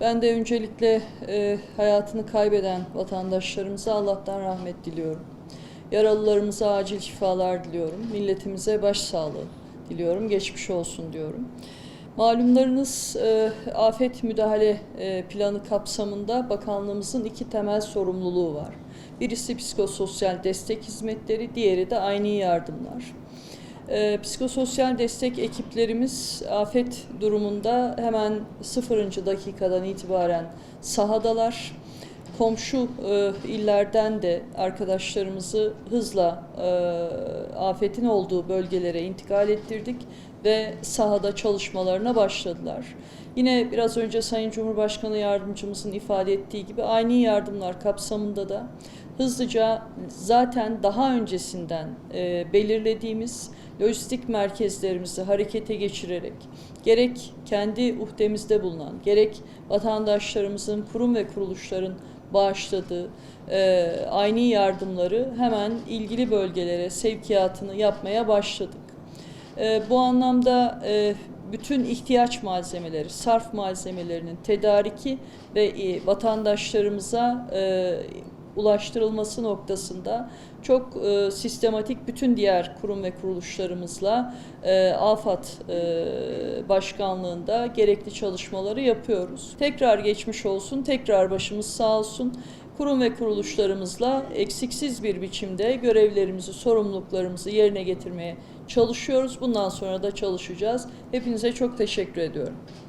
Ben de öncelikle e, hayatını kaybeden vatandaşlarımıza Allah'tan rahmet diliyorum. Yaralılarımıza acil şifalar diliyorum. Milletimize başsağlığı diliyorum. Geçmiş olsun diyorum. Malumlarınız e, afet müdahale e, planı kapsamında bakanlığımızın iki temel sorumluluğu var. Birisi psikososyal destek hizmetleri, diğeri de aynı yardımlar. E, psikososyal destek ekiplerimiz afet durumunda hemen sıfırıncı dakikadan itibaren sahadalar. Komşu e, illerden de arkadaşlarımızı hızla e, afetin olduğu bölgelere intikal ettirdik ve sahada çalışmalarına başladılar. Yine biraz önce Sayın Cumhurbaşkanı Yardımcımızın ifade ettiği gibi aynı yardımlar kapsamında da hızlıca zaten daha öncesinden e, belirlediğimiz lojistik merkezlerimizi harekete geçirerek gerek kendi uhdemizde bulunan gerek vatandaşlarımızın kurum ve kuruluşların bağışladığı e, aynı yardımları hemen ilgili bölgelere sevkiyatını yapmaya başladık. E, bu anlamda e, bütün ihtiyaç malzemeleri, sarf malzemelerinin tedariki ve e, vatandaşlarımıza e, ulaştırılması noktasında çok e, sistematik bütün diğer kurum ve kuruluşlarımızla e, AFAD e, başkanlığında gerekli çalışmaları yapıyoruz. Tekrar geçmiş olsun, tekrar başımız sağ olsun. Kurum ve kuruluşlarımızla eksiksiz bir biçimde görevlerimizi, sorumluluklarımızı yerine getirmeye çalışıyoruz. Bundan sonra da çalışacağız. Hepinize çok teşekkür ediyorum.